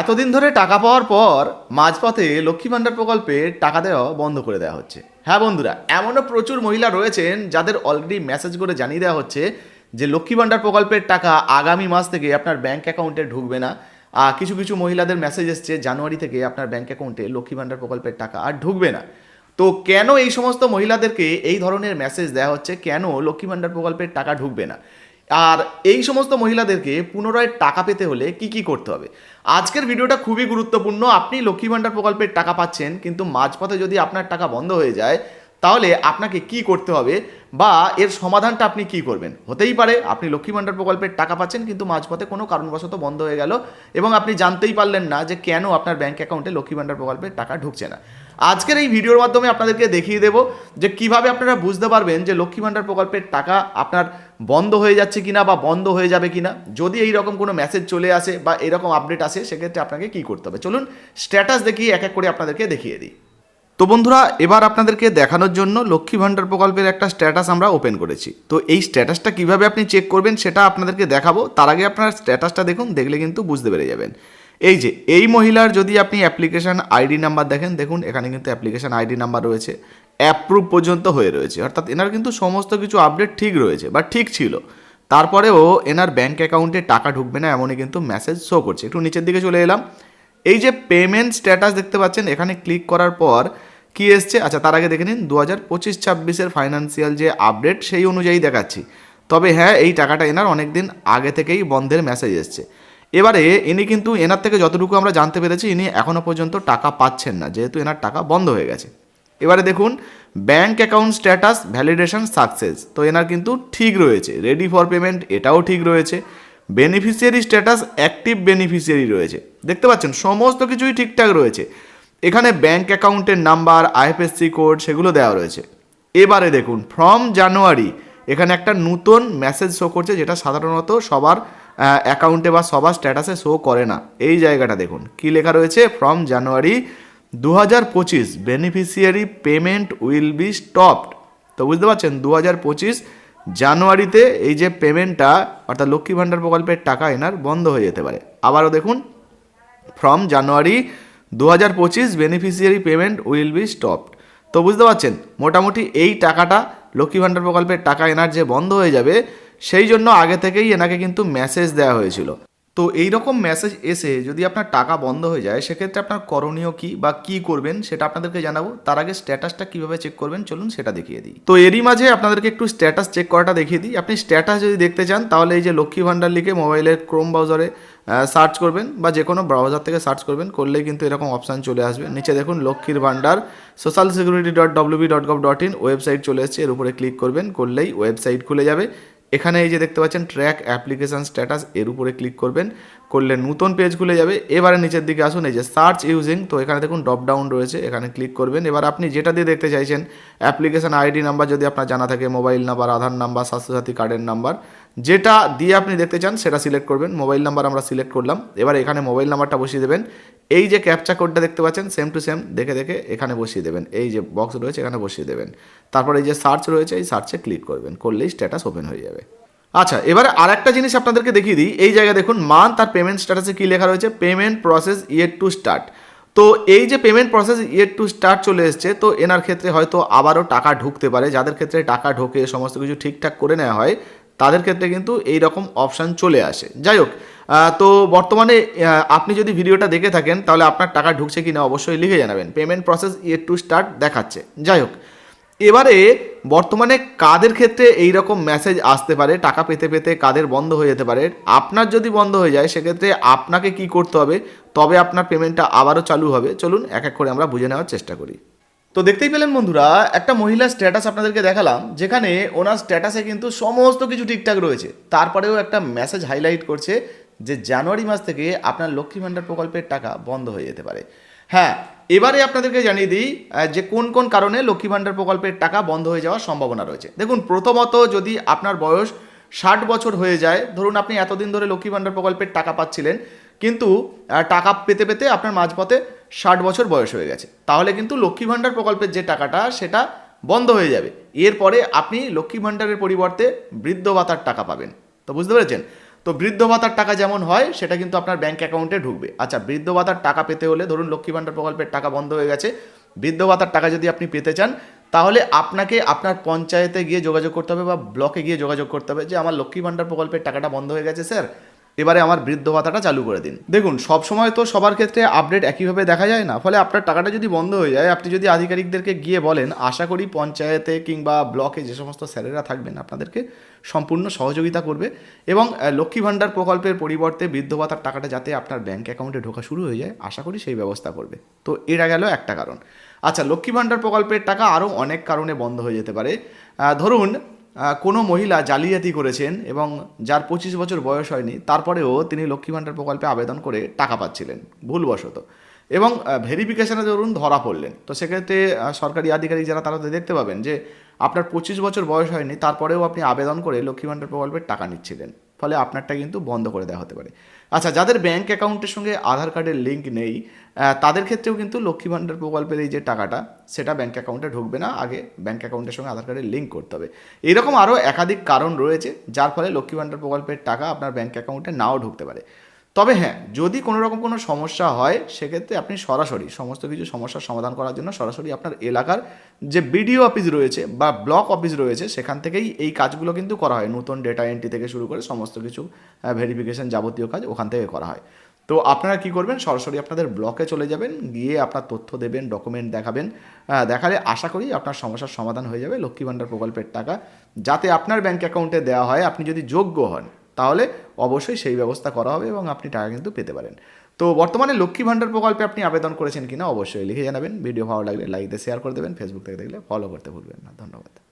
এতদিন ধরে টাকা পাওয়ার পর মাঝপথে লক্ষ্মী ভাণ্ডার প্রকল্পে টাকা দেওয়া বন্ধ করে দেওয়া হচ্ছে। হ্যাঁ বন্ধুরা, এমনও প্রচুর মহিলা রয়েছেন যাদের অলরেডি মেসেজ করে জানিয়ে দেওয়া হচ্ছে যে লক্ষ্মী ভাণ্ডার প্রকল্পের টাকা আগামী মাস থেকে আপনার ব্যাঙ্ক অ্যাকাউন্টে ঢুকবে না। আর কিছু কিছু মহিলাদের মেসেজ এসছে জানুয়ারি থেকে আপনার ব্যাঙ্ক অ্যাকাউন্টে লক্ষ্মী ভাণ্ডার প্রকল্পের টাকা আর ঢুকবে না। তো কেন এই সমস্ত মহিলাদেরকে এই ধরনের মেসেজ দেওয়া হচ্ছে? কেন লক্ষ্মী ভাণ্ডার প্রকল্পের টাকা ঢুকবে না? আর এই সমস্ত মহিলাদেরকে পুনরায় টাকা পেতে হলে কি কি করতে হবে? আজকের ভিডিওটা খুবই গুরুত্বপূর্ণ। আপনি লক্ষ্মী ভাণ্ডার প্রকল্পের টাকা পাচ্ছেন, কিন্তু মাঝপথে যদি আপনার টাকা বন্ধ হয়ে যায়, তাহলে আপনাকে কি করতে হবে বা এর সমাধানটা আপনি কি করবেন? হতেই পারে আপনি লক্ষ্মী ভাণ্ডার প্রকল্পের টাকা পাচ্ছেন, কিন্তু মাঝপথে কোনো কারণবশত বন্ধ হয়ে গেল এবং আপনি জানতেই পারলেন না যে কেন আপনার ব্যাঙ্ক অ্যাকাউন্টে লক্ষ্মী ভাণ্ডার প্রকল্পের টাকা ঢুকছে না। আজকের এই ভিডিওর মাধ্যমে আপনাদেরকে দেখিয়ে দেবো যে কীভাবে আপনারা বুঝতে পারবেন যে লক্ষ্মী ভাণ্ডার প্রকল্পের টাকা আপনার বন্ধ হয়ে যাচ্ছে কিনা বা বন্ধ হয়ে যাবে কিনা, যদি এই রকম কোনো মেসেজ চলে আসে বা এরকম আপডেট আসে, সেক্ষেত্রে আপনাকে কি করতে হবে? চলুন স্ট্যাটাস দেখিয়ে এক এক করে আপনাদেরকে দেখিয়ে দিই। তো বন্ধুরা, এবার আপনাদেরকে দেখানোর জন্য লক্ষ্মী ভাণ্ডার প্রকল্পের একটা স্ট্যাটাস আমরা ওপেন করেছি। তো এই স্ট্যাটাসটা কীভাবে আপনি চেক করবেন, সেটা আপনাদেরকে দেখাবো। তার আগে আপনার স্ট্যাটাসটা দেখুন, দেখলে কিন্তু বুঝতে পেরে যাবেন। এই যে, এই মহিলার যদি আপনি অ্যাপ্লিকেশন আইডি নাম্বার দেখেন, দেখুন এখানে কিন্তু অ্যাপ্লিকেশন আইডি নাম্বার রয়েছে। অ্যাপ্রুভ পর্যন্ত হয়ে রয়েছে। অর্থাৎ এনার কিন্তু সমস্ত কিছু আপডেট ঠিক রয়েছে, বা ঠিক ছিল। তারপরেও এনার ব্যাঙ্ক অ্যাকাউন্টে টাকা ঢুকবে না এমনই কিন্তু মেসেজ শো করছে। একটু নিচের দিকে চলে এলাম। এই যে পেমেন্ট স্ট্যাটাস দেখতে পাচ্ছেন, এখানে ক্লিক করার পর কি এসছে? আচ্ছা তার আগে দেখে নিন দু হাজার পঁচিশ ছাব্বিশের ফাইন্যান্সিয়াল যে আপডেট সেই অনুযায়ী দেখাচ্ছি। তবে হ্যাঁ এই টাকাটা এনার অনেক দিন আগে থেকেই বন্ধের মেসেজ এসছে। এবারে ইনি কিন্তু এনার থেকে যতটুকু আমরা জানতে পেরেছি, ইনি এখনও পর্যন্ত টাকা পাচ্ছেন না, যেহেতু এনার টাকা বন্ধ হয়ে গেছে। এবারে দেখুন bank account status validation success তো এনার কিন্তু ঠিক রয়েছে রেডি ফর পেমেন্ট এটাও ঠিক রয়েছে। বেনিফিশিয়ারি স্ট্যাটাস অ্যাক্টিভ বেনিফিশিয়ারি রয়েছে। দেখতে পাচ্ছেন, সমস্ত কিছুই ঠিকঠাক রয়েছে। এখানে ব্যাঙ্ক অ্যাকাউন্টের নাম্বার আইএফএসসি কোড সেগুলো দেওয়া রয়েছে। এবারে দেখুন ফ্রম জানুয়ারি এখানে একটা নতুন মেসেজ শো করছে, যেটা সাধারণত সবার অ্যাকাউন্টে বা সবার স্ট্যাটাসে শো করে না। এই জায়গাটা দেখুন, কি লেখা রয়েছে? ফ্রম জানুয়ারি দু হাজার পঁচিশ beneficiary payment will be stopped তো বুঝতে পারছেন দু হাজার পঁচিশ জানুয়ারিতে এই যে পেমেন্টটা অর্থাৎ লক্ষ্মী ভাণ্ডার প্রকল্পের টাকা এনার বন্ধ হয়ে যেতে পারে। আবারও দেখুন ফ্রম জানুয়ারি দু হাজার পঁচিশ beneficiary payment will be stopped তো বুঝতে পারছেন, মোটামুটি এই টাকাটা, লক্ষ্মী ভাণ্ডার প্রকল্পের টাকা এনার যে বন্ধ হয়ে যাবে, সেই জন্য আগে থেকেই এনাকে কিন্তু মেসেজ দেওয়া হয়েছিল। তো এই রকম মেসেজ এসে যদি আপনার টাকা বন্ধ হয়ে যায়, সেক্ষেত্রে আপনার করণীয় কি বা কি করবেন সেটা আপনাদেরকে জানাব। তার আগে স্ট্যাটাসটা কীভাবে চেক করবেন, চলুন সেটা দেখিয়ে দিই। তো এরই মাঝে আপনাদেরকে একটু স্ট্যাটাস চেক করাটা দেখিয়ে দিই। আপনি স্ট্যাটাস যদি দেখতে চান, তাহলে এই যে লক্ষ্মী ভাণ্ডার লিখে মোবাইলের ক্রোম ব্রাউজারে সার্চ করবেন বা যে কোনো ব্রাউজার থেকে সার্চ করবেন, করলেই কিন্তু এরকম অপশান চলে আসবে। নিচে দেখুন লক্ষ্মীর ভাণ্ডার social security dot WB dot gov dot in website চলে এসেছে, এর উপরে ক্লিক করবেন, করলেই ওয়েবসাইট খুলে যাবে। এখানে এই যে দেখতে পাচ্ছেন ট্র্যাক অ্যাপ্লিকেশান স্ট্যাটাস এর উপরে ক্লিক করবেন, করলে নতুন পেজ খুলে যাবে। এবারে নিচের দিকে আসুন, এই যে সার্চ ইউজিং তো এখানে দেখুন ড্রপ ডাউন রয়েছে, এখানে ক্লিক করবেন। এবার আপনি যেটা দিয়ে দেখতে চাইছেন অ্যাপ্লিকেশান আইডি নাম্বার যদি আপনার জানা থাকে mobile number Aadhaar number Swasthyasathi কার্ডের নাম্বার যেটা দিয়ে আপনি দেখতে চান, সেটা সিলেক্ট করবেন। মোবাইল নাম্বার আমরা সিলেক্ট করলাম। এবার এখানে মোবাইল নাম্বারটা বসিয়ে দেবেন। এই যে ক্যাপচা কোডটা দেখতে পাচ্ছেন সেম টু সেম দেখে দেখে এখানে বসিয়ে দেবেন। এই যে বক্স রয়েছে, এখানে বসিয়ে দেবেন। তারপর এই যে সার্চ রয়েছে, এই সার্চে ক্লিক করবেন। করলেই স্ট্যাটাস ওপেন হয়ে যাবে। আচ্ছা এবারে আর একটা জিনিস আপনাদেরকে দেখিয়ে দিই। এই জায়গায় দেখুন মান্থ আর পেমেন্ট স্ট্যাটাসে কী লেখা রয়েছে? Payment process yet to start তো এই যে payment process yet to start চলে এসছে, তো এনার ক্ষেত্রে হয়তো আবারও টাকা ঢুকতে পারে। যাদের ক্ষেত্রে টাকা ঢোকে, সমস্ত কিছু ঠিকঠাক করে নেওয়া হয় তাদের ক্ষেত্রে কিন্তু এই রকম অপশান চলে আসে। যাই হোক তো বর্তমানে আপনি যদি ভিডিওটা দেখে থাকেন, তাহলে আপনার টাকা ঢুকছে কিনা অবশ্যই লিখে জানাবেন। Payment process yet to start দেখাচ্ছে। যাই হোক, এবারে বর্তমানে কাদের ক্ষেত্রে এই রকম মেসেজ আসতে পারে, টাকা পেতে পেতে কাদের বন্ধ হয়ে যেতে পারে, আপনার যদি বন্ধ হয়ে যায়, সেক্ষেত্রে আপনাকে কি করতে হবে? তবে আপনার পেমেন্টটা আবারও চালু হবে। চলুন এক এক করে আমরা বুঝে নেওয়ার চেষ্টা করি। তো দেখতেই পেলেন বন্ধুরা, একটা মহিলার স্ট্যাটাস আপনাদেরকে দেখালাম, যেখানে ওনার স্ট্যাটাসে কিন্তু সমস্ত কিছু ঠিকঠাক রয়েছে। তারপরেও একটা মেসেজ হাইলাইট করছে যে জানুয়ারি মাস থেকে আপনার লক্ষ্মী ভাণ্ডার প্রকল্পের টাকা বন্ধ হয়ে যেতে পারে। হ্যাঁ এবারে আপনাদেরকে জানিয়ে দিই যে কোন কোন কারণে লক্ষ্মী ভাণ্ডার প্রকল্পের টাকা বন্ধ হয়ে যাওয়ার সম্ভাবনা রয়েছে। দেখুন, প্রথমত যদি আপনার বয়স ষাট বছর হয়ে যায়, ধরুন আপনি এতদিন ধরে লক্ষ্মী ভাণ্ডার প্রকল্পের টাকা পাচ্ছিলেন, কিন্তু টাকা পেতে পেতে আপনার মাঝপথে ষাট বছর বয়স হয়ে গেছে। তাহলে কিন্তু লক্ষ্মী ভাণ্ডার প্রকল্পের যে টাকাটা, সেটা বন্ধ হয়ে যাবে। এরপরে আপনি লক্ষ্মী ভাণ্ডারের পরিবর্তে বৃদ্ধ ভাতার টাকা পাবেন। তো বুঝতে পেরেছেন? তো বৃদ্ধ ভাতার টাকা যেমন হয়, সেটা কিন্তু আপনার ব্যাঙ্ক অ্যাকাউন্টে ঢুকবে। আচ্ছা বৃদ্ধ ভাতার টাকা পেতে হলে ধরুন লক্ষ্মী ভাণ্ডার প্রকল্পের টাকা বন্ধ হয়ে গেছে। বৃদ্ধ ভাতার টাকা যদি আপনি পেতে চান, তাহলে আপনাকে আপনার পঞ্চায়েতে গিয়ে যোগাযোগ করতে হবে বা ব্লকে গিয়ে যোগাযোগ করতে হবে যে, আমার লক্ষ্মী ভাণ্ডার প্রকল্পের টাকাটা বন্ধ হয়ে গেছে, স্যার। এবারে আমার বৃদ্ধ ভাতাটা চালু করে দিন। দেখুন সব সময় তো সবার ক্ষেত্রে আপডেট একইভাবে দেখা যায় না, ফলে আপনার টাকাটা যদি বন্ধ হয়ে যায়, আপনি যদি আধিকারিকদেরকে গিয়ে বলেন, আশা করি পঞ্চায়েতে কিংবা ব্লকে যে সমস্ত স্যারেরা থাকবেন, আপনাদেরকে সম্পূর্ণ সহযোগিতা করবে এবং লক্ষ্মী ভাণ্ডার প্রকল্পের পরিবর্তে বৃদ্ধ ভাতার টাকাটা যাতে আপনার ব্যাংক অ্যাকাউন্টে ঢোকা শুরু হয়ে যায়, আশা করি সেই ব্যবস্থা করবে। তো এরা গেল একটা কারণ। আচ্ছা লক্ষ্মী ভাণ্ডার প্রকল্পের টাকা আরও অনেক কারণে বন্ধ হয়ে যেতে পারে। ধরুন কোনো মহিলা জালিয়াতি করেছেন এবং যার পঁচিশ বছর বয়স হয়নি, তারপরেও তিনি লক্ষ্মী ভাণ্ডার প্রকল্পে আবেদন করে টাকা পাচ্ছিলেন, ভুলবশত। এবং ভেরিফিকেশানে ধরুন ধরা পড়লেন। তো সেক্ষেত্রে সরকারি আধিকারিক যারা তারা দেখতে পাবেন যে, আপনার পঁচিশ বছর বয়স হয়নি, তারপরেও আপনি আবেদন করে লক্ষ্মী ভাণ্ডার প্রকল্পের টাকা নিচ্ছিলেন। ফলে আপনারটা কিন্তু বন্ধ করে দেওয়া হতে পারে। আচ্ছা যাদের ব্যাংক অ্যাকাউন্টের সঙ্গে আধার কার্ডের লিঙ্ক নেই তাদের ক্ষেত্রেও কিন্তু লক্ষ্মী ভাণ্ডার প্রকল্পের এই যে টাকাটা, সেটা ব্যাংক অ্যাকাউন্টে ঢুকবে না। আগে ব্যাংক অ্যাকাউন্টের সঙ্গে আধার কার্ডের লিঙ্ক করতে হবে। এরকম আরও একাধিক কারণ রয়েছে, যার ফলে লক্ষ্মী ভাণ্ডার প্রকল্পের টাকা আপনার ব্যাংক অ্যাকাউন্টে নাও ঢুকতে পারে। তবে হ্যাঁ যদি কোনো রকম কোনো সমস্যা হয়, সেক্ষেত্রে আপনি সরাসরি সমস্ত কিছু সমস্যার সমাধান করার জন্য সরাসরি আপনার এলাকার যে বিডিও অফিস রয়েছে বা ব্লক অফিস রয়েছে, সেখান থেকেই এই কাজগুলো কিন্তু করা হয়। নতুন ডেটা এন্ট্রি থেকে শুরু করে সমস্ত কিছু ভেরিফিকেশন যাবতীয় কাজ ওখান থেকে করা হয়। তো আপনারা কি করবেন? সরাসরি আপনাদের ব্লকে চলে যাবেন, গিয়ে আপনার তথ্য দেবেন ডকুমেন্ট দেখাবেন। দেখালে আশা করি আপনার সমস্যার সমাধান হয়ে যাবে। লক্ষ্মী ভাণ্ডার প্রকল্পের টাকা, যাতে আপনার ব্যাঙ্ক অ্যাকাউন্টে দেওয়া হয়। আপনি যদি যোগ্য হন তাহলে অবশ্যই সেই ব্যবস্থা করা হবে এবং আপনি টাকা কিন্তু পেতে পারেন। তো বর্তমানে লক্ষ্মী ভাণ্ডার প্রকল্পে আপনি আবেদন করেছেন কিনা অবশ্যই লিখে জানাবেন। ভিডিও ভালো লাগলে লাইক দিয়ে শেয়ার করে দেবেন। ফেসবুক থেকে দেখলে ফলো করতে ভুলবেন না। ধন্যবাদ।